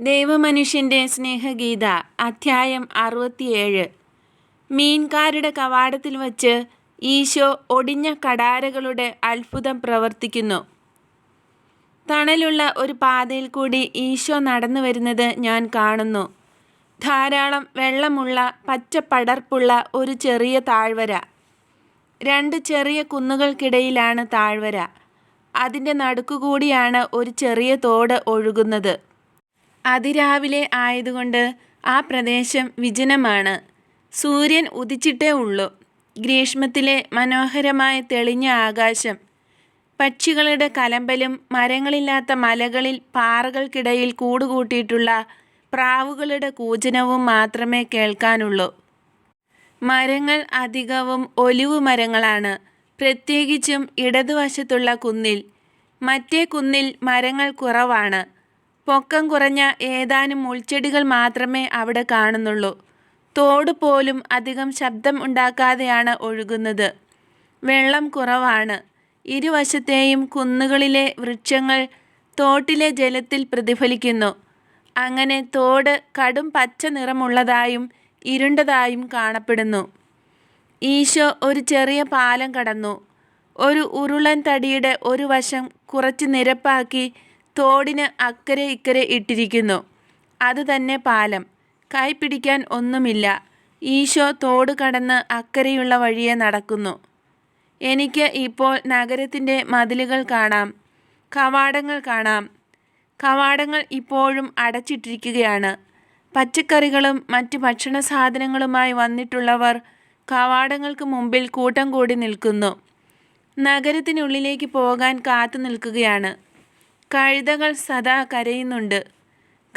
ദൈവമനുഷ്യന്റെ സ്നേഹഗീത അധ്യായം അറുപത്തിയേഴ്. മീൻകാരുടെ കവാടത്തിൽ വച്ച് ഈശോ ഒടിഞ്ഞ കടാരകളുടെ അത്ഭുതം പ്രവർത്തിക്കുന്നു. തണലുള്ള ഒരു പാതയിൽ കൂടി ഈശോ നടന്നു വരുന്നത് ഞാൻ കാണുന്നു. ധാരാളം വെള്ളമുള്ള പച്ചപ്പടർപ്പുള്ള ഒരു ചെറിയ താഴ്വര. രണ്ട് ചെറിയ കുന്നുകൾക്കിടയിലാണ് താഴ്വര. അതിന്റെ നടുക്കുകൂടിയാണ് ഒരു ചെറിയ തോട് ഒഴുകുന്നത്. അതിരാവിലെ ആയതുകൊണ്ട് ആ പ്രദേശം വിജനമാണ്. സൂര്യൻ ഉദിച്ചിട്ടേ ഉള്ളൂ. ഗ്രീഷ്മത്തിലെ മനോഹരമായ തെളിഞ്ഞ ആകാശം. പക്ഷികളുടെ കലമ്പലും മരങ്ങളില്ലാത്ത മലകളിൽ പാറകൾക്കിടയിൽ കൂടുകൂട്ടിയിട്ടുള്ള പ്രാവുകളുടെ കൂജനവും മാത്രമേ കേൾക്കാനുള്ളൂ. മരങ്ങൾ അധികവും ഒലിവ് മരങ്ങളാണ്. പ്രത്യേകിച്ചും ഇടതുവശത്തുള്ള കുന്നിൽ. മറ്റേ കുന്നിൽ മരങ്ങൾ കുറവാണ്. പൊക്കം കുറഞ്ഞ ഏതാനും മുൾച്ചെടികൾ മാത്രമേ അവിടെ കാണുന്നുള്ളൂ. തോട് പോലും അധികം ശബ്ദം ഉണ്ടാക്കാതെയാണ് ഒഴുകുന്നത്. വെള്ളം കുറവാണ്. ഇരുവശത്തെയും കുന്നുകളിലെ വൃക്ഷങ്ങൾ തോട്ടിലെ ജലത്തിൽ പ്രതിഫലിക്കുന്നു. അങ്ങനെ തോട് കടും പച്ച നിറമുള്ളതായും ഇരുണ്ടതായും കാണപ്പെടുന്നു. ഈശോ ഒരു ചെറിയ പാലം കടന്നു. ഒരു ഉരുളൻ തടിയുടെ ഒരു വശം കുറച്ച് നിരപ്പാക്കി തോടിന് അക്കരെ ഇക്കരെ ഇട്ടിരിക്കുന്നു. അത് തന്നെ പാലം. കൈ പിടിക്കാൻ ഒന്നുമില്ല. ഈശോ തോട് കടന്ന് അക്കരെയുള്ള വഴിയെ നടക്കുന്നു. എനിക്ക് ഇപ്പോൾ നഗരത്തിന്റെ മതിലുകൾ കാണാം. കവാടങ്ങൾ കാണാം. കവാടങ്ങൾ ഇപ്പോഴും അടച്ചിട്ടിരിക്കുകയാണ്. പച്ചക്കറികളും മറ്റ് ഭക്ഷണ സാധനങ്ങളുമായി വന്നിട്ടുള്ളവർ കവാടങ്ങൾക്ക് മുമ്പിൽ കൂട്ടം കൂടി നിൽക്കുന്നു. നഗരത്തിനുള്ളിലേക്ക് പോകാൻ കാത്തു നിൽക്കുകയാണ്. കഴുതകൾ സദാ കരയുന്നുണ്ട്.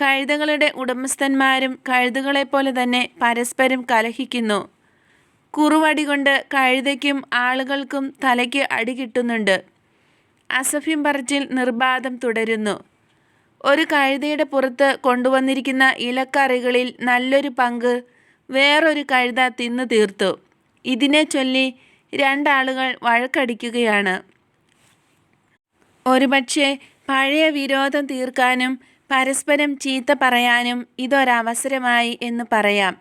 കഴുതകളുടെ ഉടമസ്ഥന്മാരും കഴുതകളെപ്പോലെ തന്നെ പരസ്പരം കലഹിക്കുന്നു. കുറുവടി കൊണ്ട് കഴുതയ്ക്കും ആളുകൾക്കും തലയ്ക്ക് അടി കിട്ടുന്നുണ്ട്. അസഫ്യം പറച്ചിൽ നിർബാധം തുടരുന്നു. ഒരു കഴുതയുടെ പുറത്ത് കൊണ്ടുവന്നിരിക്കുന്ന ഇലക്കറികളിൽ നല്ലൊരു പങ്ക് വേറൊരു കഴുത തിന്നു തീർത്തു. ഇതിനെ ചൊല്ലി രണ്ടാളുകൾ വഴക്കടിക്കുകയാണ്. ഒരുപക്ഷെ പഴയ വിരോധം തീർക്കാനും പരസ്പരം ചീത്ത പറയാനും ഇതൊരവസരമായി എന്ന് പറയാം.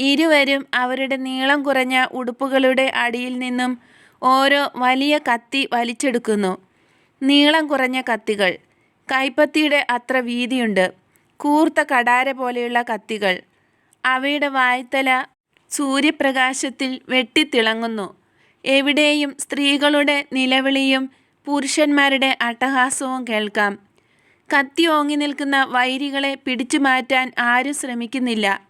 ഇരുവരും അവരുടെ നീളം കുറഞ്ഞ ഉടുപ്പുകളുടെ അടിയിൽ നിന്നും ഓരോ വലിയ കത്തി വലിച്ചെടുക്കുന്നു. നീളം കുറഞ്ഞ കത്തികൾ. കൈപ്പത്തിയുടെ അത്ര വീതിയുണ്ട്. കൂർത്ത കടാര പോലെയുള്ള കത്തികൾ. അവയുടെ വായ്ത്തല സൂര്യപ്രകാശത്തിൽ വെട്ടിത്തിളങ്ങുന്നു. എവിടെയും സ്ത്രീകളുടെ നിലവിളിയും പുരുഷന്മാരുടെ അട്ടഹാസവും കേൾക്കാം. കത്തി ഓങ്ങി നിൽക്കുന്ന വൈരികളെ പിടിച്ചു മാറ്റാൻ ആരും ശ്രമിക്കുന്നില്ല.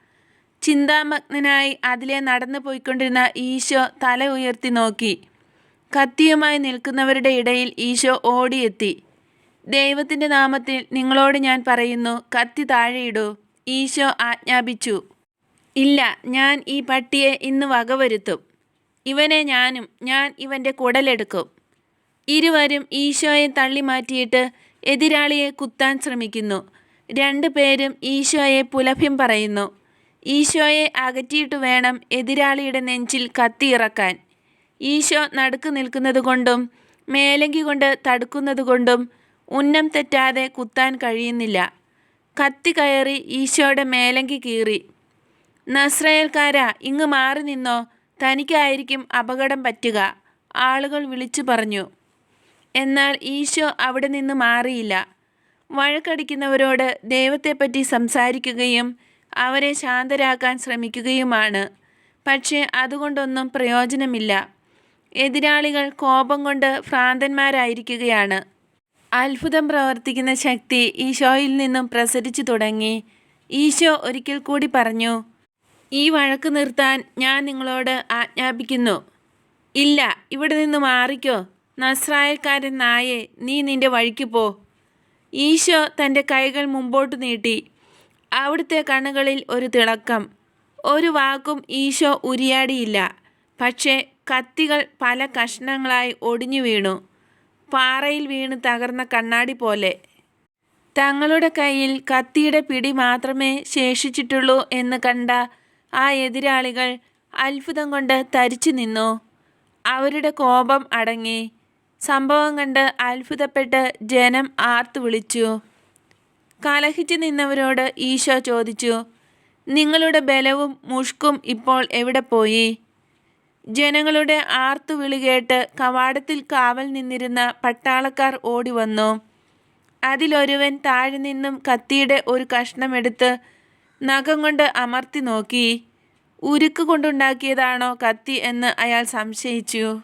ചിന്താമഗ്നനായി അതിലെ നടന്നു പോയിക്കൊണ്ടിരുന്ന ഈശോ തല ഉയർത്തി നോക്കി. കത്തിയുമായി നിൽക്കുന്നവരുടെ ഇടയിൽ ഈശോ ഓടിയെത്തി. ദൈവത്തിന്റെ നാമത്തിൽ നിങ്ങളോട് ഞാൻ പറയുന്നു കത്തി താഴെയിടൂ ഈശോ ആജ്ഞാപിച്ചു. ഇല്ല ഞാൻ ഈ പട്ടിയെ ഇന്ന് വകവരുത്തും. ഇവനെ ഞാനും ഞാൻ ഇവന്റെ കുടലെടുക്കും. ഇരുവരും ഈശോയെ തള്ളി മാറ്റിയിട്ട് എതിരാളിയെ കുത്താൻ ശ്രമിക്കുന്നു. രണ്ടു പേരും ഈശോയെ പുലഭ്യം പറയുന്നു. ഈശോയെ അകറ്റിയിട്ട് വേണം എതിരാളിയുടെ നെഞ്ചിൽ കത്തിയിറക്കാൻ ഈശോ നടുക്ക് നിൽക്കുന്നത് കൊണ്ടും മേലങ്കി കൊണ്ട് തടുക്കുന്നത് കൊണ്ടും ഉന്നം തെറ്റാതെ കുത്താൻ കഴിയുന്നില്ല. കത്തി കയറി ഈശോയുടെ മേലങ്കി കീറി. നസ്രയേൽക്കാരാ ഇങ്ങ് മാറി നിന്നോ. തനിക്കായിരിക്കും അപകടം പറ്റുക. ആളുകൾ വിളിച്ചു പറഞ്ഞു. എന്നാൽ ഈശോ അവിടെ നിന്ന് മാറിയില്ല. വഴക്കടിക്കുന്നവരോട് ദൈവത്തെപ്പറ്റി സംസാരിക്കുകയും അവരെ ശാന്തരാക്കാൻ ശ്രമിക്കുകയുമാണ്. പക്ഷേ അതുകൊണ്ടൊന്നും പ്രയോജനമില്ല. എതിരാളികൾ കോപം കൊണ്ട് ഭ്രാന്തന്മാരായിരിക്കുകയാണ്. അത്ഭുതം പ്രവർത്തിക്കുന്ന ശക്തി ഈശോയിൽ നിന്നും പ്രസരിച്ചു തുടങ്ങി. ഈശോ ഒരിക്കൽ കൂടി പറഞ്ഞു ഈ വഴക്ക് നിർത്താൻ ഞാൻ നിങ്ങളോട് ആജ്ഞാപിക്കുന്നു. ഇല്ല ഇവിടെ നിന്ന് മാറിക്കോ. നസ്രായക്കാരൻ നായെ നീ നിന്റെ വഴിക്ക് പോ. ഈശോ തന്റെ കൈകൾ മുമ്പോട്ട് നീട്ടി. അവിടുത്തെ കണ്ണുകളിൽ ഒരു തിളക്കം. ഒരു വാക്കും ഈശോ ഉരിയാടിയില്ല. പക്ഷേ കത്തികൾ പല കഷ്ണങ്ങളായി ഒടിഞ്ഞു വീണു. പാറയിൽ വീണ് തകർന്ന കണ്ണാടി പോലെ. തങ്ങളുടെ കയ്യിൽ കത്തിയുടെ പിടി മാത്രമേ ശേഷിച്ചിട്ടുള്ളൂ എന്ന് കണ്ട ആ എതിരാളികൾ അത്ഭുതം കൊണ്ട് തരിച്ചു നിന്നു. അവരുടെ കോപം അടങ്ങി. സംഭവം കണ്ട് അത്ഭുതപ്പെട്ട് ജനം ആർത്തു വിളിച്ചു. കലഹിച്ചു നിന്നവരോട് ഈശോ ചോദിച്ചു നിങ്ങളുടെ ബലവും മുഷ്കും ഇപ്പോൾ എവിടെ പോയി? ജനങ്ങളുടെ ആർത്തുവിളി കേട്ട് കവാടത്തിൽ കാവൽ നിന്നിരുന്ന പട്ടാളക്കാർ ഓടി വന്നു. അതിലൊരുവൻ താഴെ നിന്നും കത്തിയുടെ ഒരു കഷ്ണമെടുത്ത് നഖം കൊണ്ട് അമർത്തി നോക്കി. ഉരുക്ക് കൊണ്ടുണ്ടാക്കിയതാണോ കത്തി എന്ന് അയാൾ സംശയിച്ചു.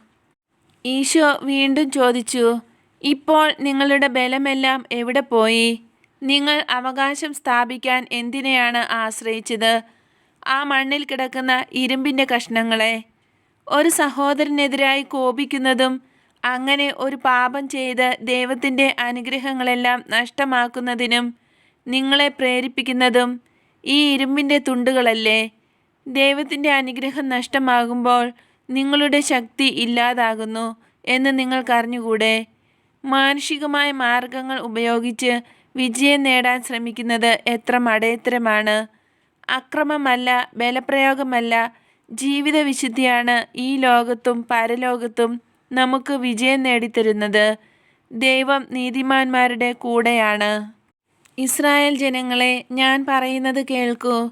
ഈശോ വീണ്ടും ചോദിച്ചു ഇപ്പോൾ നിങ്ങളുടെ ബലമെല്ലാം എവിടെ പോയി? നിങ്ങൾ അവകാശം സ്ഥാപിക്കാൻ എന്തിനെയാണ് ആശ്രയിച്ചത്? ആ മണ്ണിൽ കിടക്കുന്ന ഇരുമ്പിന്റെ കഷ്ണങ്ങളെ. ഒരു സഹോദരനെതിരായി കോപിക്കുന്നതും അങ്ങനെ ഒരു പാപം ചെയ്ത് ദൈവത്തിന്റെ അനുഗ്രഹങ്ങളെല്ലാം നഷ്ടമാക്കുന്നതിനും നിങ്ങളെ പ്രേരിപ്പിക്കുന്നതും ഈ ഇരുമ്പിന്റെ തുണ്ടുകളല്ലേ. ദൈവത്തിന്റെ അനുഗ്രഹം നഷ്ടമാകുമ്പോൾ നിങ്ങളുടെ ശക്തി ഇല്ലാതാകുന്നു എന്ന് നിങ്ങൾക്കറിഞ്ഞുകൂടെ? മാനുഷികമായ മാർഗങ്ങൾ ഉപയോഗിച്ച് വിജയം നേടാൻ ശ്രമിക്കുന്നത് എത്ര മടയത്തരമാണ്? അക്രമമല്ല ബലപ്രയോഗമല്ല ജീവിത വിശുദ്ധിയാണ് ഈ ലോകത്തും പരലോകത്തും നമുക്ക് വിജയം നേടിത്തരുന്നത്. ദൈവം നീതിമാന്മാരുടെ കൂടെയാണ്. ഇസ്രായേൽ ജനങ്ങളെ ഞാൻ പറയുന്നത് കേൾക്കൂ.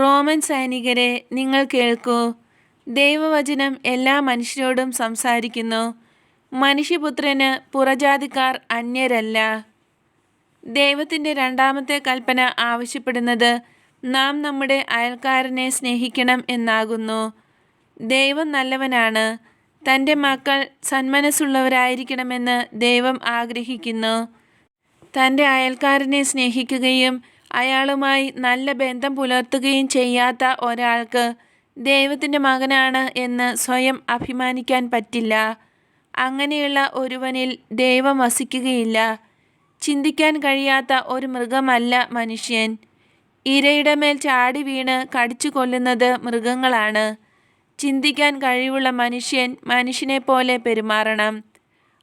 റോമൻ സൈനികരെ നിങ്ങൾ കേൾക്കൂ. ദൈവവചനം എല്ലാ മനുഷ്യരോടും സംസാരിക്കുന്നു. മനുഷ്യപുത്രന് പുറജാതിക്കാർ അന്യരല്ല. ദൈവത്തിന്റെ രണ്ടാമത്തെ കൽപ്പന ആവശ്യപ്പെടുന്നത് നാം നമ്മുടെ അയൽക്കാരനെ സ്നേഹിക്കണം എന്നാകുന്നു. ദൈവം നല്ലവനാണ്. തന്റെ മക്കൾ സന്മനസ്സുള്ളവരായിരിക്കണമെന്ന് ദൈവം ആഗ്രഹിക്കുന്നു. തന്റെ അയൽക്കാരനെ സ്നേഹിക്കുകയും അയാളുമായി നല്ല ബന്ധം പുലർത്തുകയും ചെയ്യാത്ത ഒരാൾക്ക് ദൈവത്തിന്റെ മകനാണ് എന്ന് സ്വയം അഭിമാനിക്കാൻ പറ്റില്ല. അങ്ങനെയുള്ള ഒരുവനിൽ ദൈവം വസിക്കുകയില്ല. ചിന്തിക്കാൻ കഴിയാത്ത ഒരു മൃഗമല്ല മനുഷ്യൻ. ഇരയുടെ മേൽ ചാടി വീണ് കടിച്ചു കൊല്ലുന്നത് മൃഗങ്ങളാണ്. ചിന്തിക്കാൻ കഴിവുള്ള മനുഷ്യൻ മനുഷ്യനെ പോലെ പെരുമാറണം.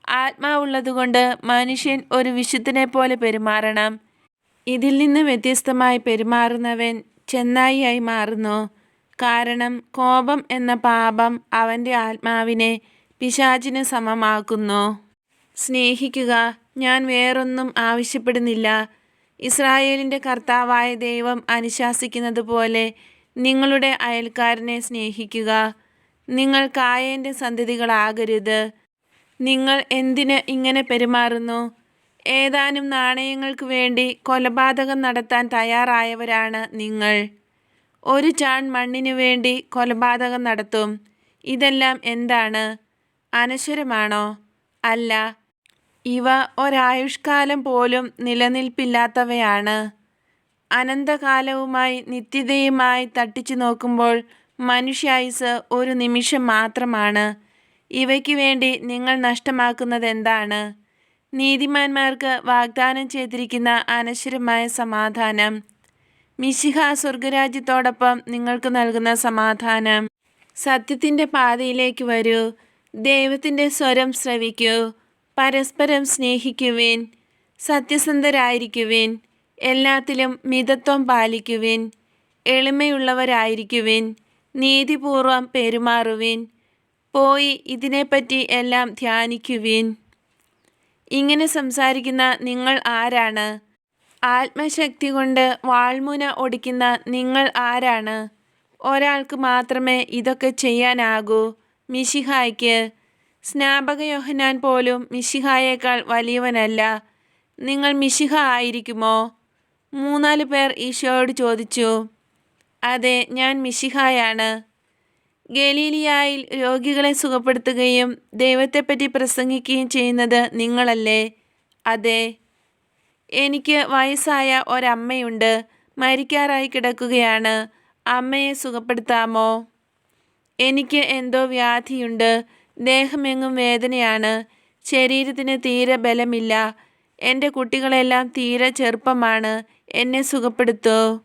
ആത്മാവുള്ളതുകൊണ്ട് മനുഷ്യൻ ഒരു വിശുദ്ധനെ പോലെ പെരുമാറണം. ഇതിൽ നിന്ന് വ്യത്യസ്തമായി പെരുമാറുന്നവൻ ചെന്നായിയായി മാറുന്നു. കാരണം കോപം എന്ന പാപം അവന്റെ ആത്മാവിനെ പിശാചിന് സമമാക്കുന്നു. സ്നേഹിക്കുക ഞാൻ വേറൊന്നും ആവശ്യപ്പെടുന്നില്ല. ഇസ്രായേലിന്റെ കർത്താവായ ദൈവം അനുശാസിക്കുന്നത് പോലെ നിങ്ങളുടെ അയൽക്കാരനെ സ്നേഹിക്കുക. നിങ്ങൾ കായേന്റെ സന്തതികളാകരുത്. നിങ്ങൾ എന്തിന് ഇങ്ങനെ പെരുമാറുന്നു? ഏതാനും നാണയങ്ങൾക്ക് വേണ്ടി കൊലപാതകം നടത്താൻ തയ്യാറായവരാണ് നിങ്ങൾ. ഒരു ചാൺ മണ്ണിനു വേണ്ടി കൊലപാതകം നടത്തും. ഇതെല്ലാം എന്താണ്? അനശ്വരമാണോ? അല്ല. ഇവ ഒരായുഷ്കാലം പോലും നിലനിൽപ്പില്ലാത്തവയാണ്. അനന്തകാലവുമായി നിത്യതയുമായി തട്ടിച്ചു നോക്കുമ്പോൾ മനുഷ്യായുസ് ഒരു നിമിഷം മാത്രമാണ്. ഇവയ്ക്ക് വേണ്ടി നിങ്ങൾ നഷ്ടമാക്കുന്നത് എന്താണ് നീതിമാന്മാർക്ക് വാഗ്ദാനം ചെയ്തിരിക്കുന്ന അനശ്വരമായ സമാധാനം. മിശിഹ സ്വർഗരാജ്യത്തോടൊപ്പം നിങ്ങൾക്ക് നൽകുന്ന സമാധാനം. സത്യത്തിന്റെ പാതയിലേക്ക് വരൂ. ദൈവത്തിന്റെ സ്വരം ശ്രവിക്കൂ. പരസ്പരം സ്നേഹിക്കുവിൻ. സത്യസന്ധരായിരിക്കുവിൻ. എല്ലാത്തിലും മിതത്വം പാലിക്കുവിൻ. എളിമയുള്ളവരായിരിക്കുവിൻ. നീതിപൂർവം പെരുമാറുവിൻ. പോയി ഇതിനെപ്പറ്റി എല്ലാം ധ്യാനിക്കുവിൻ. ഇങ്ങനെ സംസാരിക്കുന്ന നിങ്ങൾ ആരാണ്? ആത്മശക്തി കൊണ്ട് വാൾമുന ഒടിക്കുന്ന നിങ്ങൾ ആരാണ്? ഒരാൾക്ക് മാത്രമേ ഇതൊക്കെ ചെയ്യാനാകൂ. മിശിഹായ്ക്ക് സ്നാപക യോഹനാൻ പോലും മിശിഹായേക്കാൾ വലിയവനല്ല. നിങ്ങൾ മിശിഹ ആയിരിക്കുമോ? മൂന്നാൽ പേർ ഈശോയോട് ചോദിച്ചു. അതെ ഞാൻ മിശിഹായാണ്. ഗലീലിയായിൽ രോഗികളെ സുഖപ്പെടുത്തുകയും ദൈവത്തെപ്പറ്റി പ്രസംഗിക്കുകയും ചെയ്യുന്നത് നിങ്ങളല്ലേ? അതെ. എനിക്ക് വയസ്സായ ഒരമ്മയുണ്ട്. മരിക്കാറായി കിടക്കുകയാണ്. അമ്മയെ സുഖപ്പെടുത്താമോ? എനിക്ക് എന്തോ വ്യാധിയുണ്ട്. ദേഹമെങ്ങും വേദനയാണ്. ശരീരത്തിന് തീരെ ബലമില്ല. എന്റെ കുട്ടികളെല്ലാം തീരെ ചെറുപ്പമാണ്. എന്നെ സുഖപ്പെടുത്തൂ.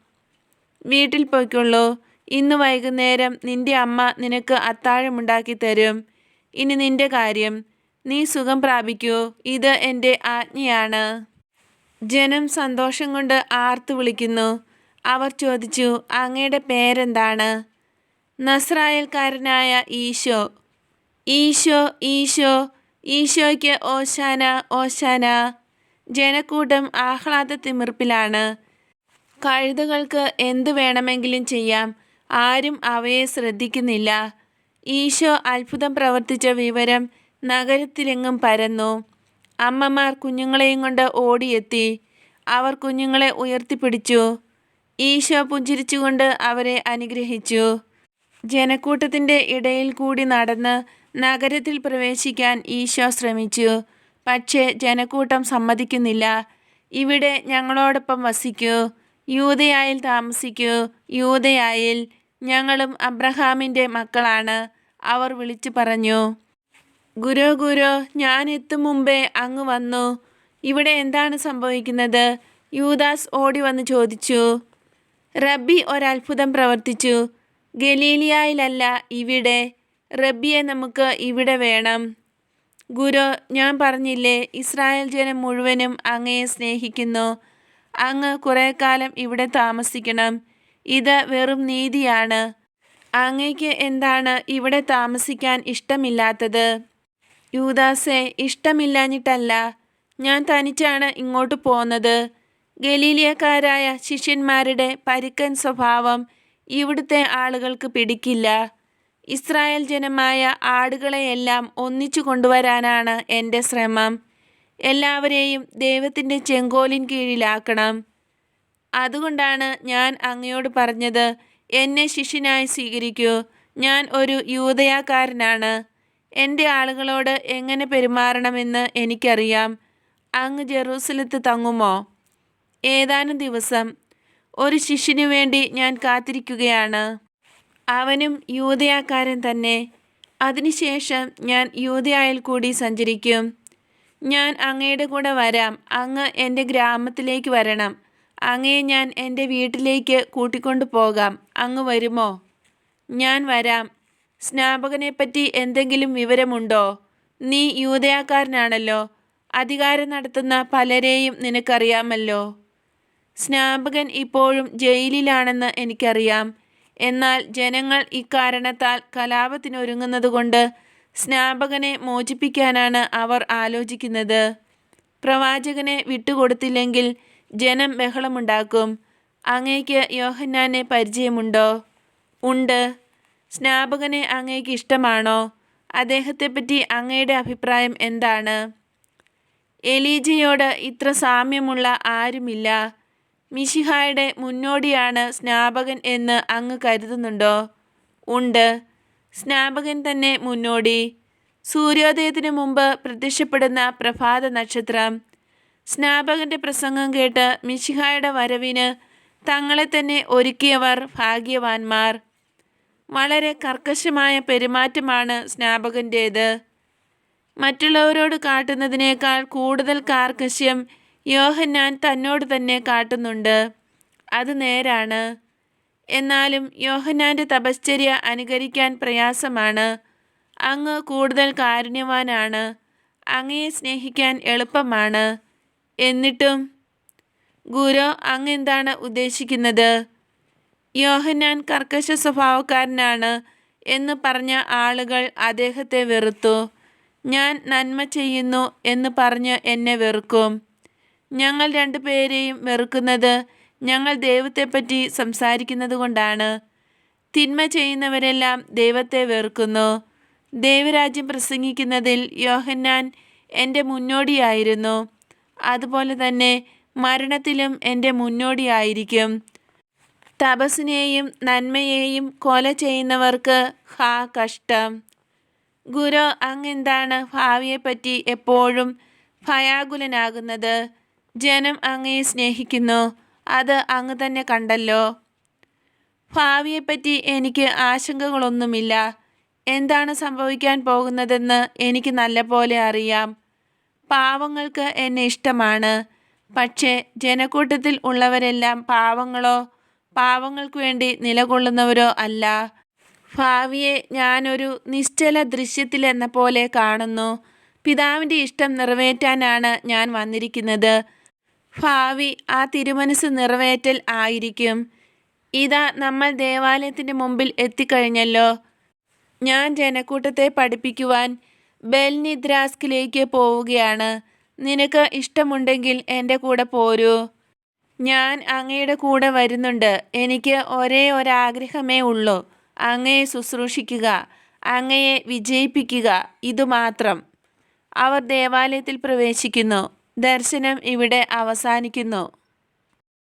വീട്ടിൽ പോയിക്കൊള്ളൂ. ഇന്ന് വൈകുന്നേരം നിന്റെ അമ്മ നിനക്ക് അത്താഴമുണ്ടാക്കി തരും. ഇനി നിന്റെ കാര്യം. നീ സുഖം പ്രാപിക്കൂ. ഇത് എന്റെ ആജ്ഞയാണ്. ജനം സന്തോഷം കൊണ്ട് ആർത്തു വിളിക്കുന്നു. അവർ ചോദിച്ചു അങ്ങയുടെ പേരെന്താണ്? നസ്രായൽക്കാരനായ ഈശോ ഈശോ ഈശോ ഈശോയ്ക്ക് ഓശാന ഓശാന ജനക്കൂട്ടം ആഹ്ലാദ തിമിർപ്പിലാണ്. കഴുതകൾക്ക് എന്തു വേണമെങ്കിലും ചെയ്യാം ആരും അവയെ ശ്രദ്ധിക്കുന്നില്ല. ഈശോ അത്ഭുതം പ്രവർത്തിച്ച വിവരം നഗരത്തിലെങ്ങും പരന്നു. അമ്മമാർ കുഞ്ഞുങ്ങളെയും കൊണ്ട് ഓടിയെത്തി. അവർ കുഞ്ഞുങ്ങളെ ഉയർത്തിപ്പിടിച്ചു. ഈശോ പുഞ്ചിരിച്ചുകൊണ്ട് അവരെ അനുഗ്രഹിച്ചു. ജനക്കൂട്ടത്തിന്റെ ഇടയിൽ കൂടി നടന്ന് നഗരത്തിൽ പ്രവേശിക്കാൻ ഈശോ ശ്രമിച്ചു. പക്ഷേ ജനക്കൂട്ടം സമ്മതിക്കുന്നില്ല. ഇവിടെ ഞങ്ങളോടൊപ്പം വസിക്കൂ. യൂതയായിൽ താമസിക്കൂ. യൂതയായിൽ ഞങ്ങളും അബ്രഹാമിന്റെ മക്കളാണ്. അവർ വിളിച്ചു പറഞ്ഞു. ഗുരു ഗുരു ഞാൻ എത്തും മുമ്പേ അങ്ങ് വന്നു. ഇവിടെ എന്താണ് സംഭവിക്കുന്നത്? യൂദാസ് ഓടി വന്ന് ചോദിച്ചു. റബ്ബി ഒരത്ഭുതം പ്രവർത്തിച്ചു. ഗലീലിയായിലല്ല ഇവിടെ. റബ്ബിയെ നമുക്ക് ഇവിടെ വേണം. ഗുരു ഞാൻ പറഞ്ഞില്ലേ ഇസ്രായേൽ ജനം മുഴുവനും അങ്ങയെ സ്നേഹിക്കുന്നു. അങ്ങ് കുറേ കാലം ഇവിടെ താമസിക്കണം. ഇത് വെറും നീതിയാണ്. അങ്ങയ്ക്ക് എന്താണ് ഇവിടെ താമസിക്കാൻ ഇഷ്ടമില്ലാത്തത്? യൂദാസെ ഇഷ്ടമില്ലാഞ്ഞിട്ടല്ല. ഞാൻ തനിച്ചാണ് ഇങ്ങോട്ട് പോന്നത്. ഗലീലിയക്കാരായ ശിഷ്യന്മാരുടെ പരുക്കൻ സ്വഭാവം ഇവിടുത്തെ ആളുകൾക്ക് പിടിക്കില്ല. ഇസ്രായേൽ ജനമായ ആടുകളെയെല്ലാം ഒന്നിച്ചു കൊണ്ടുവരാനാണ് എന്റെ ശ്രമം. എല്ലാവരെയും ദൈവത്തിന്റെ ചെങ്കോലിൻ കീഴിലാക്കണം. അതുകൊണ്ടാണ് ഞാൻ അങ്ങയോട് പറഞ്ഞത് എന്നെ ശിഷ്യനായി സ്വീകരിക്കൂ. ഞാൻ ഒരു യൂതയാക്കാരനാണ് എന്റെ ആളുകളോട് എങ്ങനെ പെരുമാറണമെന്ന് എനിക്കറിയാം. അങ്ങ് ജെറൂസലത്ത് തങ്ങുമോ? ഏതാനും ദിവസം. ഒരു ശിഷ്യനു വേണ്ടി ഞാൻ കാത്തിരിക്കുകയാണ്. അവനും യൂതയാക്കാരൻ തന്നെ. അതിനുശേഷം ഞാൻ യൂതയായിൽ കൂടി സഞ്ചരിക്കും. ഞാൻ അങ്ങയുടെ കൂടെ വരാം. അങ്ങ് എന്റെ ഗ്രാമത്തിലേക്ക് വരണം. അങ്ങയെ ഞാൻ എന്റെ വീട്ടിലേക്ക് കൂട്ടിക്കൊണ്ടു പോകാം അങ്ങ് വരുമോ? ഞാൻ വരാം. സ്നാപകനെപ്പറ്റി എന്തെങ്കിലും വിവരമുണ്ടോ? നീ യൂതയാക്കാരനാണല്ലോ. അധികാരം നടത്തുന്ന പലരെയും നിനക്കറിയാമല്ലോ. സ്നാപകൻ ഇപ്പോഴും ജയിലിലാണെന്ന് എനിക്കറിയാം. എന്നാൽ ജനങ്ങൾ ഇക്കാരണത്താൽ കലാപത്തിനൊരുങ്ങുന്നതുകൊണ്ട് സ്നാപകനെ മോചിപ്പിക്കാനാണ് അവർ ആലോചിക്കുന്നത്. പ്രവാചകനെ വിട്ടുകൊടുത്തില്ലെങ്കിൽ ജനം ബഹളമുണ്ടാക്കും. അങ്ങേക്ക് യോഹന്നാനെ പരിചയമുണ്ടോ? ഉണ്ട്. സ്നാപകനെ അങ്ങേക്ക് ഇഷ്ടമാണോ? അദ്ദേഹത്തെപ്പറ്റി അങ്ങയുടെ അഭിപ്രായം എന്താണ്? എലീജയോട് ഇത്ര സാമ്യമുള്ള ആരുമില്ല. മിഷിഹായുടെ മുന്നോടിയാണ് സ്നാപകൻ എന്ന് അങ്ങ് കരുതുന്നുണ്ടോ? ഉണ്ട്. സ്നാപകൻ തന്നെ മുന്നോടി. സൂര്യോദയത്തിന് മുമ്പ് പ്രത്യക്ഷപ്പെടുന്ന പ്രഭാത നക്ഷത്രം. സ്നാപകന്റെ പ്രസംഗം കേട്ട് മിഷിഹായുടെ വരവിന് തങ്ങളെ തന്നെ ഒരുക്കിയവർ ഭാഗ്യവാന്മാർ. വളരെ കർക്കശമായ പെരുമാറ്റമാണ് സ്നാപകന്റേത്. മറ്റുള്ളവരോട് കാട്ടുന്നതിനേക്കാൾ കൂടുതൽ കാർക്കശ്യം യോഹന്നാൻ തന്നോട് തന്നെ കാട്ടുന്നുണ്ട്. അത് നേരാണ്. എന്നാലും യോഹന്നാന്റെ തപശ്ചര്യ അനുകരിക്കാൻ പ്രയാസമാണ്. അങ്ങ് കൂടുതൽ കാരുണ്യവാനാണ്. അങ്ങയെ സ്നേഹിക്കാൻ എളുപ്പമാണ്. എന്നിട്ടും ഗുരു അങ്ങെന്താണ് ഉദ്ദേശിക്കുന്നത്? യോഹന്നാൻ കർക്കശ സ്വഭാവക്കാരനാണ് എന്ന് പറഞ്ഞ ആളുകൾ അദ്ദേഹത്തെ വെറുത്തു. ഞാൻ നന്മ ചെയ്യുന്നു എന്ന് പറഞ്ഞ് എന്നെ വെറുക്കും. ഞങ്ങൾ രണ്ടുപേരെയും വെറുക്കുന്നത് ഞങ്ങൾ ദൈവത്തെപ്പറ്റി സംസാരിക്കുന്നത് കൊണ്ടാണ്. തിന്മ ചെയ്യുന്നവരെല്ലാം ദൈവത്തെ വെറുക്കുന്നു. ദൈവരാജ്യം പ്രസംഗിക്കുന്നതിൽ യോഹന്നാൻ എന്റെ മുന്നോടിയായിരുന്നു. അതുപോലെ തന്നെ മരണത്തിലും എന്റെ മുന്നോടിയായിരിക്കും. തപസ്സിനെയും നന്മയെയും കൊല ചെയ്യുന്നവർക്ക് ഹാ കഷ്ടം. ഗുരു അങ്ങെന്താണ് ഭാവിയെപ്പറ്റി എപ്പോഴും ഭയാകുലനാകുന്നത്? ജനം അങ്ങയെ സ്നേഹിക്കുന്നു. അത് അങ്ങ് തന്നെ കണ്ടല്ലോ. ഭാവിയെപ്പറ്റി എനിക്ക് ആശങ്കകളൊന്നുമില്ല. എന്താണ് സംഭവിക്കാൻ പോകുന്നതെന്ന് എനിക്ക് നല്ലപോലെ അറിയാം. പാവങ്ങൾക്ക് എന്നെ ഇഷ്ടമാണ്. പക്ഷേ ജനക്കൂട്ടത്തിൽ ഉള്ളവരെല്ലാം പാവങ്ങളോ പാവങ്ങൾക്ക് വേണ്ടി നിലകൊള്ളുന്നവരോ അല്ല. ഭാവിയെ ഞാനൊരു നിശ്ചല ദൃശ്യത്തിലെന്ന പോലെ കാണുന്നു. പിതാവിന്റെ ഇഷ്ടം നിറവേറ്റാനാണ് ഞാൻ വന്നിരിക്കുന്നത്. ഭാവി ആ തിരുമനസ് നിറവേറ്റൽ ആയിരിക്കും. ഇതാ നമ്മൾ ദേവാലയത്തിന്റെ മുമ്പിൽ എത്തിക്കഴിഞ്ഞല്ലോ. ഞാൻ ജനക്കൂട്ടത്തെ പഠിപ്പിക്കുവാൻ ബെൽനിദ്രാസ്കിലേക്ക് പോവുകയാണ്. നിനക്ക് ഇഷ്ടമുണ്ടെങ്കിൽ എന്റെ കൂടെ പോരൂ. ഞാൻ അങ്ങയുടെ കൂടെ വരുന്നുണ്ട്. എനിക്ക് ഒരേ ഒരാഗ്രഹമേ ഉള്ളൂ. അങ്ങയെ ശുശ്രൂഷിക്കുക അങ്ങയെ വിജയിപ്പിക്കുക ഇതുമാത്രം അവർ ദേവാലയത്തിൽ പ്രവേശിക്കുന്നു. ദർശനം ഇവിടെ അവസാനിക്കുന്നു.